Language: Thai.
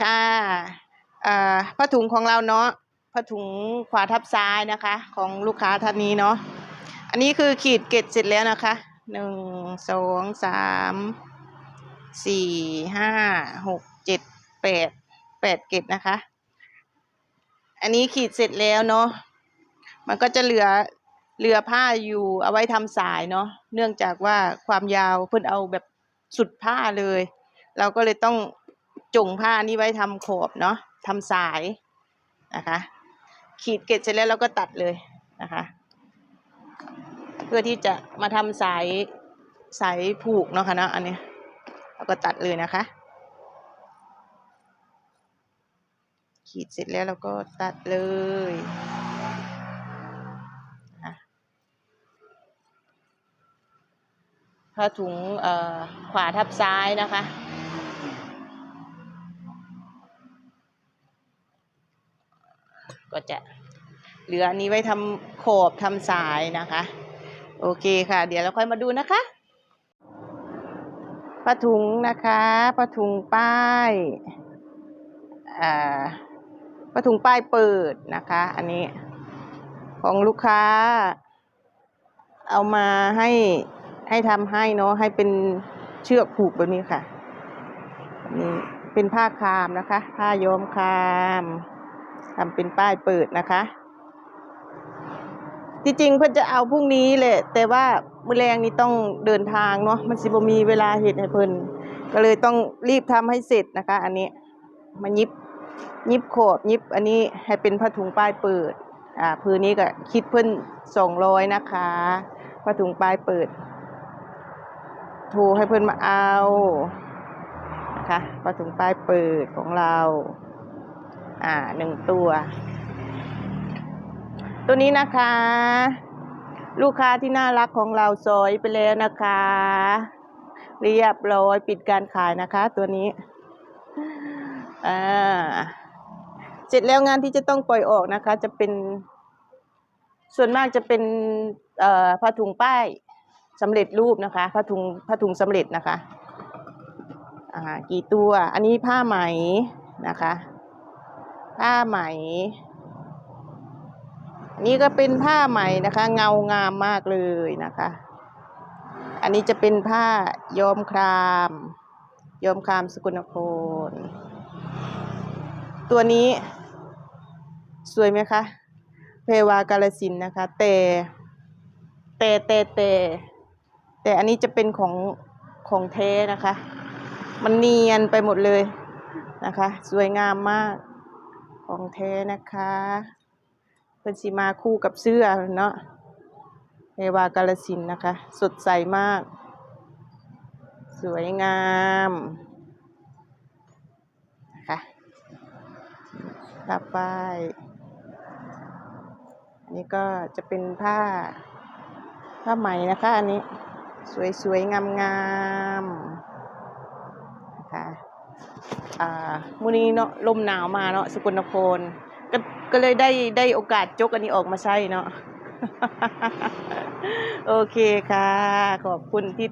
ค่ะอ่าผ้าถุงของเราเนาะผ้าถุงขวาทับซ้ายนะคะ ของลูกค้าท่านนี้เนาะอันนี้คือขีดเกตเสร็จแล้วนะคะหนึ่งสองสามสี่ห้าหกเจ็ดแปดแปดเกตนะคะ อันนี้ขีดเสร็จแล้วเนาะมันก็จะเหลือเหลือผ้าอยู่เอาไว้ทำสายเนาะเนื่องจากว่าความยาวเพิ่นเอาแบบสุดผ้าเลย เราก็เลยต้อง จงผ้านี้ไว้ทำขอบเนาะทำสายนะคะ ขีดเกล็ดเสร็จแล้วเราก็ตัดเลยนะคะ เพื่อที่จะมาทำสายสายผูกเนาะค่ะเนาะอันนี้เราก็ตัดเลยนะคะ ขีดเสร็จแล้วเราก็ตัดเลยผ้าถุงขวาทับซ้ายนะคะ ก็จะเหลืออันนี้ไว้ทำขอบทำสายนะคะ โอเคค่ะ เดี๋ยวเราค่อยมาดูนะคะผ้าถุงนะคะผ้าถุงป้ายอ่าผ้าถุงป้ายเปิดนะคะ อันนี้ของลูกค้า เอามาให้ให้ทำให้เนาะให้เป็นเชือกผูกแบบนี้ค่ะนี่เป็นผ้าคามนะคะ ผ้าย้อมคาม ทำเป็นป้ายเปิดนะคะที่จริงเพื่อนจะเอาพรุ่งนี้แหละ แต่ว่ามือแรงนี้ต้องเดินทางเนาะมันสิบมีเวลาเห็ดให้เพิ่นก็เลยต้องรีบทำให้เสร็จนะคะ อันนี้มายิบยิบโขบยิบอันนี้ให้เป็นผ้าถุงป้ายเปิด อ่าพื้นนี้ก็คิดเพิ่นสองร้อยนะคะผ้าถุงป้ายเปิดโทรให้เพิ่นมาเอานะคะผ้าถุงป้ายเปิดของเรา อ่าหนึ่งตัว ตัวนี้นะคะ ลูกค้าที่น่ารักของเราซอยไปแล้วนะคะ เรียบร้อยปิดการขายนะคะ ตัวนี้อ่าเสร็จแล้วงานที่จะต้องปล่อยออกนะคะ จะเป็นส่วนมากจะเป็นเอ่อผ้าถุงป้ายสำเร็จรูปนะคะผ้าถุงผ้าถุงสำเร็จนะคะ อ่า กี่ตัว อันนี้ผ้าไหมนะคะ ผ้าไหมอันนี้ก็เป็นผ้าไหมนะคะ เงางามมากเลยนะคะ อันนี้จะเป็นผ้าย้อมครามย้อมครามสกุลนคร ตัวนี้ สวยไหมคะ เพวากาลสินนะคะ แต่แต่แต่แต่แต่อันนี้จะเป็นของของแท้นะคะ มันเนียนไปหมดเลยนะคะ สวยงามมาก ของแท้นะคะเป็นสีมาคู่กับเสื้อเนาะเอวากาลสินนะคะ สดใสมาก สวยงามนะคะต่อไปอันนี้ก็จะเป็นผ้า ผ้าไหมนะคะ อันนี้ สวยๆงามๆ อ่ามื้อนี้เนาะลมหนาวมาเนาะสกลนครก็ก็เลยได้ได้โอกาสจกอันนี้ออกมาใช้เนาะ โอเคค่ะ ขอบคุณที่